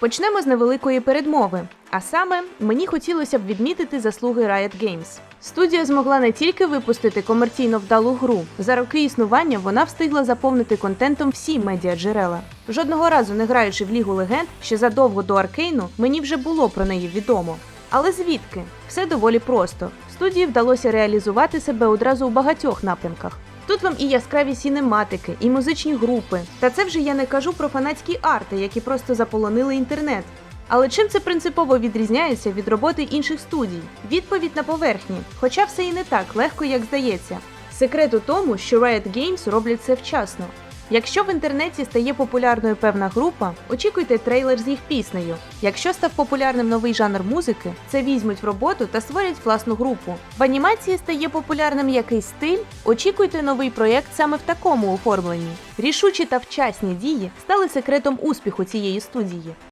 Почнемо з невеликої передмови. А саме, мені хотілося б відмітити заслуги Riot Games. Студія змогла не тільки випустити комерційно вдалу гру, за роки існування вона встигла заповнити контентом всі медіаджерела. Жодного разу не граючи в Лігу легенд, ще задовго до Аркейну, мені вже було про неї відомо. Але звідки? Все доволі просто. Студії вдалося реалізувати себе одразу у багатьох напрямках. Тут вам і яскраві сінематики, і музичні групи. Та це вже я не кажу про фанатські арти, які просто заполонили інтернет. Але чим це принципово відрізняється від роботи інших студій? Відповідь на поверхні, хоча все і не так легко, як здається. Секрет у тому, що Riot Games роблять це вчасно. Якщо в інтернеті стає популярною певна група, очікуйте трейлер з їх піснею. Якщо став популярним новий жанр музики, це візьмуть в роботу та створять власну групу. В анімації стає популярним якийсь стиль, очікуйте новий проєкт саме в такому оформленні. Рішучі та вчасні дії стали секретом успіху цієї студії.